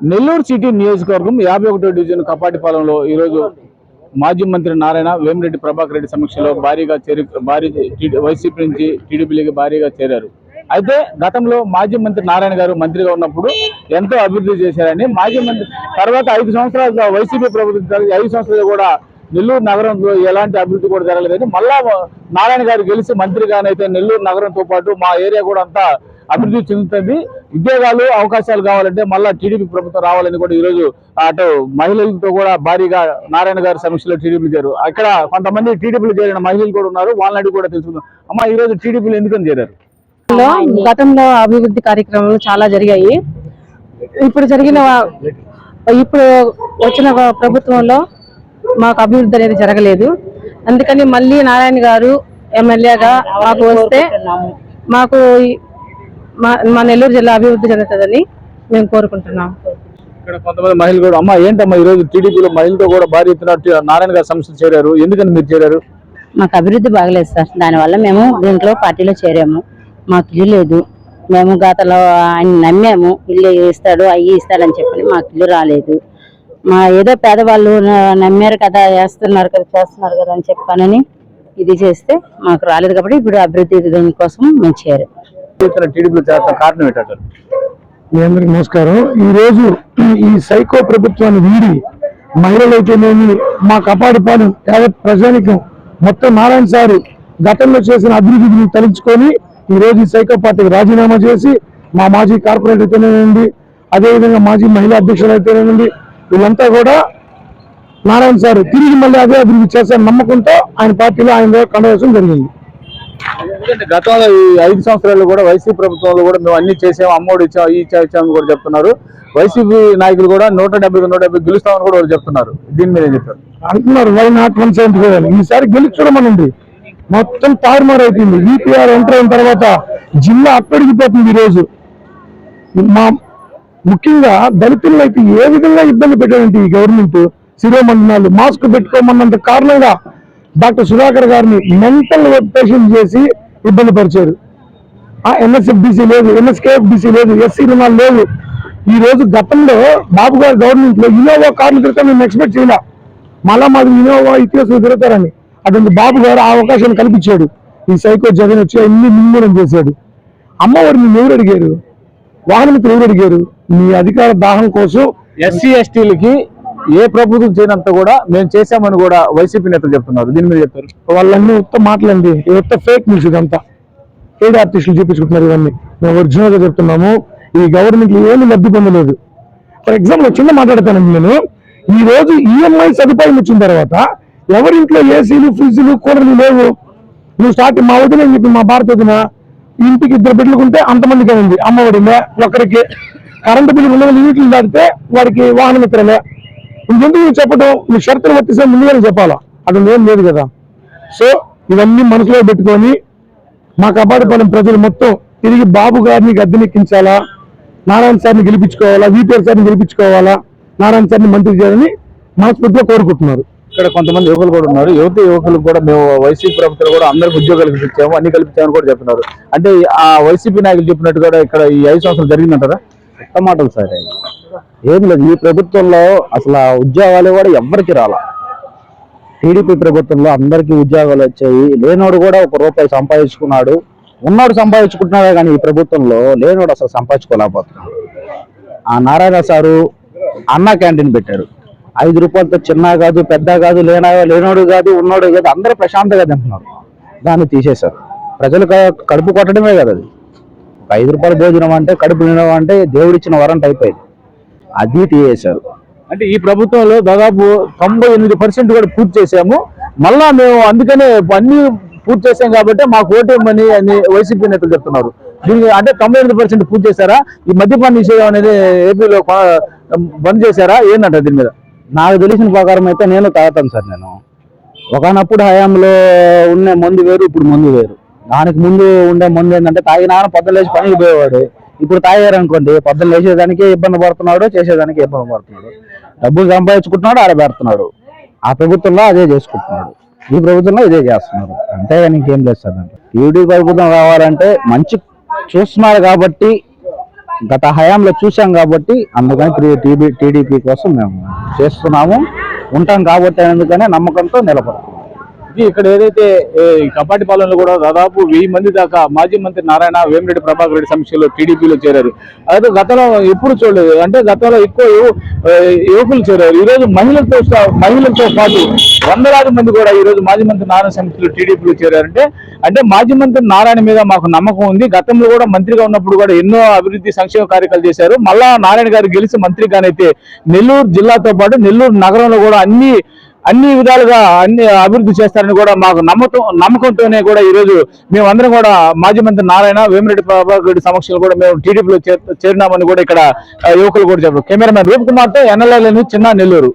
Nellore city నియోజకవర్గం యాభై ఒకటో డివిజన్ కపాటిపాలెంలో ఈరోజు మాజీ మంత్రి నారాయణ వేమిరెడ్డి ప్రభాకర్ రెడ్డి సమక్షంలో భారీగా చేరి భారీ వైసీపీ నుంచి టీడీపీలోకి భారీగా చేరారు. అయితే గతంలో మాజీ మంత్రి నారాయణ గారు మంత్రిగా ఉన్నప్పుడు ఎంతో అభివృద్ధి చేశారని మాజీ మంత్రి తర్వాత ఐదు సంవత్సరాలుగా వైసీపీ ప్రభుత్వం ఐదు సంవత్సరాలు కూడా నెల్లూరు నగరంలో ఎలాంటి అభివృద్ధి కూడా జరగలేదని మళ్ళా నారాయణ గారు గెలిచి మంత్రిగానైతే నెల్లూరు నగరంతో పాటు మా ఏరియా కూడా అంతా అభివృద్ధి చెందుతుంది. ఉద్యోగాలు అవకాశాలు కావాలంటే మళ్ళా టీడీపీ ప్రభుత్వం రావాలని కూడా ఈరోజు అటు మహిళలతో కూడా భారీగా నారాయణ గారి సమీక్షలో టీడీపీలు చేరు అక్కడ కొంతమంది టీడీపీలు చేరిన మహిళలు కూడా ఉన్నారు వాళ్ళని కూడా తెలుసుకుందాం. అమ్మ ఈరోజు టీడీపీలు ఎందుకని చేరారు? గతంలో అభివృద్ధి కార్యక్రమాలు చాలా జరిగాయి. ఇప్పుడు జరిగిన ఇప్పుడు వచ్చిన ప్రభుత్వంలో మాకు అభివృద్ధి అనేది జరగలేదు. అందుకని మళ్ళీ నారాయణ గారు ఎమ్మెల్యేగా మాకు వస్తే మాకు మా మా నెల్లూరు జిల్లా అభివృద్ధి చెందుతుందని మేము కోరుకుంటున్నాం. ఇక్కడ కొంతమంది మహిళలు కూడా అమ్మ ఏంటమ్మా ఈ రోజు టీడీపీలో మహిళలతో కూడా భారీ ఎత్తున నారాయణ గారి సమస్యలు చేరారు. ఎందుకని మీరు చేరారు? మాకు అభివృద్ధి బాగలేదు సార్. దానివల్ల మేము దీంట్లో పార్టీలో చేరాము. మాకు ఇల్లు లేదు. మేము గతలో ఆయన నమ్మాము. ఇల్లు ఇస్తాడు అయ్యి ఇస్తాడని చెప్పి మాకు ఇల్లు రాలేదు. మా ఏదో పేదవాళ్ళు నమ్మారు కదా వేస్తున్నారు కదా చేస్తున్నారు కదా అని చెప్పానని ఇది చేస్తే మాకు రాలేదు కాబట్టి ఇప్పుడు అభివృద్ధి దీనికోసం మేము చేరాం. ఎత్తున టీడీపీలో చేస్తున్న కారణం ఏంటంటారు మీ అందరికి నమస్కారం. ఈ రోజు ఈ సైకో ప్రభుత్వాన్ని వీడి మహిళలైతేనేమి మా కపాడిపాలెం యావత్ ప్రజానికం మొత్తం నారాయణ సారు గతంలో చేసిన అభివృద్ధిని తలుచుకొని ఈ రోజు ఈ సైకో పార్టీకి రాజీనామా చేసి మా మాజీ కార్పొరేటర్ అయితేనేనండి అదేవిధంగా మాజీ మహిళా అధ్యక్షులు అయితేనేనండి వీళ్ళంతా కూడా నారాయణ సార్ తిరిగి మళ్ళీ అదే అభివృద్ధి చేశారని నమ్మకంతో ఆయన పార్టీలో ఆయన కండవేశం జరిగింది. ఎందుకంటే గతంలో ఈ ఐదు సంవత్సరాలు కూడా వైసీపీ ప్రభుత్వంలో కూడా మేము అన్ని చేసాము అమ్మఒడి ఇచ్చాం ఈ ఇచ్చాం ఇచ్చామని కూడా చెప్తున్నారు. వైసీపీ నాయకులు కూడా నూట డెబ్బై నూట డెబ్బై గెలుస్తామని కూడా చెప్తున్నారు. దీని మీద చెప్పారు అంటున్నారు why not one seventy five ఈసారి గెలుచుకోవడం మొత్తం తారుమారు అయిపోయింది. ఈపీఆర్ ఎంటర్ అయిన తర్వాత జిల్లా అప్పడిగిపోతుంది ఈరోజు. రోజు మా ముఖ్యంగా దళితులను అయితే ఏ విధంగా ఇబ్బంది పెట్టారంటే ఈ గవర్నమెంట్? శిరోమండనాలు మాస్క్ పెట్టుకోమన్నంత కారణంగా డాక్టర్ సుధాకర్ గారిని మెంటల్ పేషెంట్ చేసి ఇబ్బంది పరిచారు. ఆ ఎన్ఎస్ఎఫ్డిసి లేదు ఎన్ఎస్కేఎఫ్డిసి లేదు ఎస్సీ రుణాలు లేవు. ఈ రోజు గతంలో బాబు గారి గవర్నమెంట్లో ఇన్నోవా కార్లు తిరుగుతా మేము ఎక్స్పెక్ట్ చేయలే. మళ్ళా మాది ఇన్నోవా ఇతిహాసం తిరుగుతారని అటువంటి బాబు గారు ఆ అవకాశాన్ని కల్పించాడు. ఈ సైకో జగన్ వచ్చి అన్ని నిర్మూలన చేశాడు. అమ్మవారిని ఎవరు అడిగారు? వాహనమిత్రులు ఎవరు అడిగారు? మీ అధికార దాహం కోసం ఎస్సీ ఎస్టీలకి ఏ ప్రభుత్వం చేయనంత కూడా మేము చేశామని కూడా వైసీపీ నేతలు చెప్తున్నారు. దీని మీద చెప్తారు. వాళ్ళన్నీ ఉత్త మాటలండి. ఉత్త ఫేక్ న్యూస్ ఇదంతా. ఏడు ఆర్టిస్టులు చూపించుకుంటున్నారు ఇవన్నీ. మేము ఒరిజినల్గా చెప్తున్నాము. ఈ గవర్నమెంట్ ఏమీ లబ్ధి పొందలేదు. ఫర్ ఎగ్జాంపుల్ చిన్న మాట్లాడతానండి నేను. ఈ రోజు ఈఎంఐ సదుపాయం వచ్చిన తర్వాత ఎవరింట్లో ఏసీలు ఫ్రిడ్జ్లు కూలర్లు లేవు. నువ్వు స్టార్ట్ మా వదిన చెప్పి మా భారత వదిన ఇంటికి ఇద్దరు బిడ్డలుకుంటే అంతమందికే అంతమందికి ఉంది అమ్మఒడిలే ఒకరికి కరెంటు బిల్లు రెండు వందల యూనిట్లు దాటితే వాడికి వాహనమిత్రలే ఇంకెందుకు చెప్పడం నీ షరతులు వర్తిస్తే ముందుగానే చెప్పాలా? అది ఏం లేదు కదా. సో ఇవన్నీ మనసులో పెట్టుకొని మా కబాడిపాలెం ప్రజలు మొత్తం తిరిగి బాబు గారిని గద్దెనెక్కించాలా? నారాయణ సార్ని గెలిపించుకోవాలా? వీపీఆర్ సార్ని గెలిపించుకోవాలా? నారాయణ సార్ని మంత్రి చేయాలని మనస్ఫూర్తిగా కోరుకుంటున్నారు. ఇక్కడ కొంతమంది యువకులు కూడా ఉన్నారు. యువతి యువకులకు కూడా మేము వైసీపీ ప్రభుత్వం కూడా అందరికి ఉద్యోగాలు కల్పించాము అన్ని కల్పించామని కూడా చెప్తున్నారు అంటే ఆ వైసీపీ నాయకులు చెప్పినట్టు కూడా ఇక్కడ ఈ ఐదు సంవత్సరాలు జరిగిందంటారా? మాటలు సార్. ఏం లేదు ఈ ప్రభుత్వంలో అసలు ఉద్యోగాలు కూడా ఎవ్వరికి రాలా. టీడీపీ ప్రభుత్వంలో అందరికీ ఉద్యోగాలు వచ్చాయి. లేనోడు కూడా ఒక రూపాయి సంపాదించుకున్నాడు. ఉన్నోడు సంపాదించుకుంటున్నాడే కానీ ఈ ప్రభుత్వంలో లేనోడు అసలు సంపాదించుకోలేకపోతున్నాడు. ఆ నారాయణ సారు అన్న క్యాంటీన్ పెట్టాడు ఐదు రూపాయలతో చిన్న కాదు పెద్ద కాదు లేనా లేనోడు కాదు ఉన్నోడు కాదు అందరూ ప్రశాంతంగా తింటున్నారు. దాన్ని తీసేశారు. ప్రజలు కడుపు కొట్టడమే కదా అది. ఐదు రూపాయల భోజనం అంటే కడుపు నిండడం అంటే దేవుడిచ్చిన వరంట అయిపోయింది అది తీసేశారు. అంటే ఈ ప్రభుత్వంలో దాదాపు తొంభై ఎనిమిది పర్సెంట్ కూడా పూర్తి చేశాము. మళ్ళా మేము అందుకనే అన్ని పూర్తి చేశాం కాబట్టి మాకు ఓటేమని అని వైసీపీ నేతలు చెప్తున్నారు. దీనికి అంటే తొంభై ఎనిమిది పర్సెంట్ పూర్తి చేశారా? ఈ మద్యపాన నిషేధం అనేది ఏపీలో బంద్ చేశారా? ఏంటంట దీని మీద? నాకు తెలిసిన ప్రకారం అయితే నేను తాగుతాను సార్ నేను. ఒకనప్పుడు హయాంలో ఉండే మందు వేరు ఇప్పుడు మందు వేరు. దానికి ముందు ఉండే మందు ఏంటంటే తాగినా పొద్దున లేచి పనికి పోయేవాడు. ఇప్పుడు తాగారు అనుకోండి పొద్దున లేచేదానికి ఇబ్బంది పడుతున్నాడు చేసేదానికి ఇబ్బంది పడుతున్నాడు. డబ్బులు సంపాదించుకుంటున్నాడు ఆడ పెడుతున్నాడు. ఆ ప్రభుత్వంలో అదే చేసుకుంటున్నాడు. ఈ ప్రభుత్వంలో ఇదే చేస్తున్నారు అంతేగాని ఇంకేం లేదు సార్ దాంట్లో. టీడీ ప్రభుత్వం రావాలంటే మంచి చూస్తున్నారు కాబట్టి గత హయాంలో చూసాం కాబట్టి అందుకని టీడీ టీడీపీ కోసం మేము చేస్తున్నాము ఉంటాం కాబట్టి అందుకనే నమ్మకంతో నిలబడతాం. ఇక్కడ ఏదైతే కపాటిపాలెంలో కూడా దాదాపు వెయ్యి మంది దాకా మాజీ మంత్రి నారాయణ వేమిరెడ్డి ప్రభాకర్ రెడ్డి సమీక్షలో టీడీపీలో చేరారు. అయితే గతంలో ఎప్పుడు చూడలేదు. అంటే గతంలో ఎక్కువ యువకులు చేరారు. ఈ రోజు మహిళలతో మహిళలతో పాటు వందలాది మంది కూడా ఈరోజు మాజీ మంత్రి నారాయణ సమీక్షలో టీడీపీలో చేరారంటే అంటే మాజీ మంత్రి నారాయణ మీద మాకు నమ్మకం ఉంది. గతంలో కూడా మంత్రిగా ఉన్నప్పుడు కూడా ఎన్నో అభివృద్ధి సంక్షేమ కార్యక్రమాలు చేశారు. మళ్ళా నారాయణ గారు గెలిచి మంత్రిగానైతే నెల్లూరు జిల్లాతో పాటు నెల్లూరు నగరంలో కూడా అన్ని అన్ని విధాలుగా అన్ని అభివృద్ధి చేస్తారని కూడా మాకు నమ్మకం నమ్మకంతోనే కూడా ఈ రోజు మేమందరం కూడా మాజీ మంత్రి నారాయణ వేమిరెడ్డి ప్రభాకర్ రెడ్డి సమక్షంలో కూడా మేము టీడీపీలో చేరినామని కూడా ఇక్కడ యువకులు కూడా చెప్పారు. కెమెరామెన్ రూప్ కుమార్తో తో చిన్న నెల్లూరు.